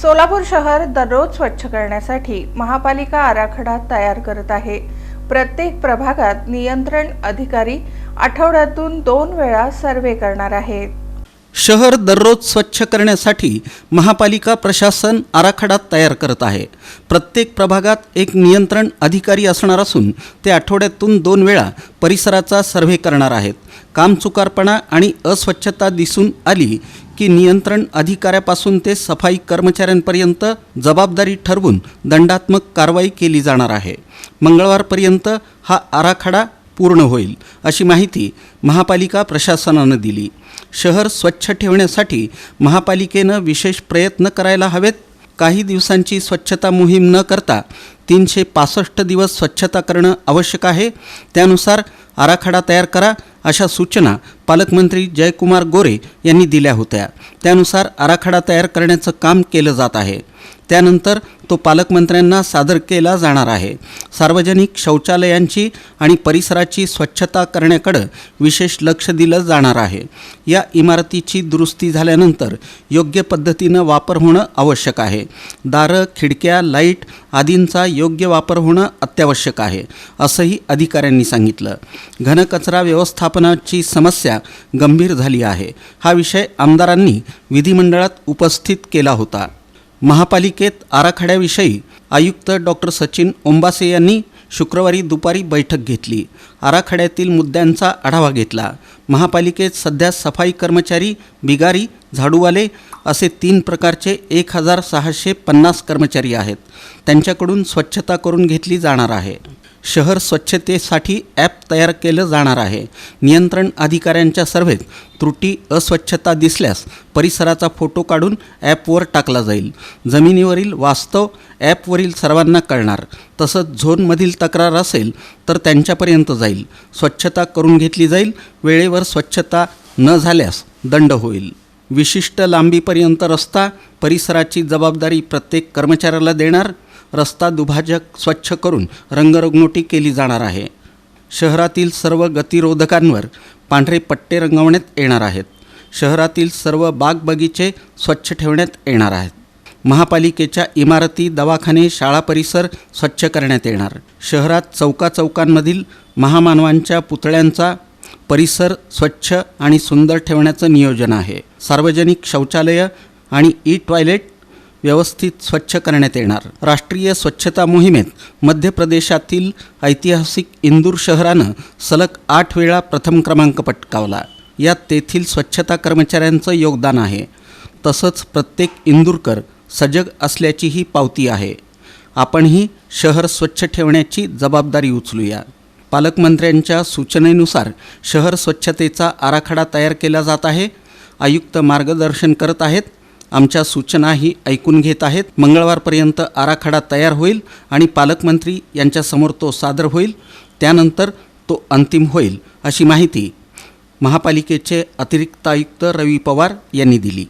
सोलापूर शहर दररोज स्वच्छ करण्यासाठी महापालिका आराखडा तयार करत आहे. प्रत्येक प्रभागात नियंत्रण अधिकारी आठवड्यातून दोन वेळा सर्वे करणार आहेत. शहर दररोज स्वच्छ करण्यासाठी महापालिका प्रशासन आराखडा तयार करत आहे. प्रत्येक प्रभागात एक नियंत्रण अधिकारी असणार असून ते आठवड्यातून दोन वेळा परिसराचा सर्व्हे करणार आहेत. कामचुकारपणा आणि अस्वच्छता दिसून आली की नियंत्रण अधिकाऱ्यापासून ते सफाई कर्मचाऱ्यांपर्यंत जबाबदारी ठरवून दंडात्मक कारवाई केली जाणार आहे. मंगळवारपर्यंत हा आराखडा पूर्ण होईल अशी माहिती महापालिका प्रशासनानं दिली. शहर स्वच्छ ठेवण्यासाठी महापालिकेनं विशेष प्रयत्न करायला हवेत. काही दिवसांची स्वच्छता मोहीम न करता तीनशे पासष्ट दिवस स्वच्छता करणं आवश्यक आहे. त्यानुसार आराखडा तयार करा अशा सूचना पालकमंत्री जयकुमार गोरे यांनी दिल्या होत्या. त्यानुसार आराखडा तयार करण्याचं काम केलं जात आहे. त्यानंतर तो पालकमंत्र्यांना सादर केला जाणार आहे. सार्वजनिक शौचालयांची आणि परिसराची स्वच्छता करण्याकडं विशेष लक्ष दिलं जाणार आहे. या इमारतीची दुरुस्ती झाल्यानंतर योग्य पद्धतीनं वापर होणं आवश्यक आहे. दारं खिडक्या लाइट आदींचा योग्य वापर होणं अत्यावश्यक आहे असंही अधिकाऱ्यांनी सांगितलं. घनकचरा व्यवस्थापनाची समस्या गंभीर झाली आहे. हा विषय आमदारांनी विधिमंडळात उपस्थित केला होता. महापालिकेत आराखड्याविषयी आयुक्त डॉक्टर सचिन ओंबासे यांनी शुक्रवारी दुपारी बैठक घेतली. आराखड्यातील मुद्द्यांचा आढावा घेतला. महापालिकेत सध्या सफाई कर्मचारी बिगारी झाडूवाले असे तीन प्रकारचे एक हजार सहाशे पन्नास कर्मचारी आहेत. त्यांच्याकडून स्वच्छता करून घेतली जाणार आहे. शहर स्वच्छतेसाठी ॲप तयार केलं जाणार आहे. नियंत्रण अधिकाऱ्यांच्या सर्व्हेत त्रुटी अस्वच्छता दिसल्यास परिसराचा फोटो काढून ॲपवर टाकला जाईल. जमिनीवरील वास्तव ॲपवरील सर्वांना कळणार. तसंच झोनमधील तक्रार असेल तर त्यांच्यापर्यंत जाईल. स्वच्छता करून घेतली जाईल. वेळेवर स्वच्छता न झाल्यास दंड होईल. विशिष्ट लांबीपर्यंत रस्ता परिसराची जबाबदारी प्रत्येक कर्मचाऱ्याला देणार. रस्ता दुभाजक स्वच्छ करून रंगरंगोटी केली जाणार आहे. शहरातील सर्व गतिरोधकांवर पांढरे पट्टे रंगवण्यात येणार आहेत. शहरातील सर्व बाग बगीचे स्वच्छ ठेवण्यात येणार आहेत. महापालिकेच्या इमारती दवाखाने शाळा परिसर स्वच्छ करण्यात येणार. शहरात चौका चौकांमधील महामानवांच्या पुतळ्यांचा परिसर स्वच्छ आणि सुंदर ठेवण्याचं नियोजन आहे. सार्वजनिक शौचालय आणि ई टॉयलेट व्यवस्थित स्वच्छ करण्यात येणार. राष्ट्रीय स्वच्छता मोहिमेत मध्य प्रदेशातील ऐतिहासिक इंदूर शहरानं सलग आठ वेळा प्रथम क्रमांक पटकावला. यात तेथील स्वच्छता कर्मचाऱ्यांचं योगदान आहे. तसंच प्रत्येक इंदूरकर सजग असल्याची ही पावती आहे. आपणही शहर स्वच्छ ठेवण्याची जबाबदारी उचलूया. पालकमंत्र्यांच्या सूचनेनुसार शहर स्वच्छतेचा आराखडा तयार केला जात आहे. आयुक्त मार्गदर्शन करत आहेत. आमच्या सूचनाही ऐकून घेत आहेत. मंगळवारपर्यंत आराखडा तयार होईल आणि पालकमंत्री यांच्यासमोर तो सादर होईल. त्यानंतर तो अंतिम होईल अशी माहिती महापालिकेचे अतिरिक्त आयुक्त रवी पवार यांनी दिली.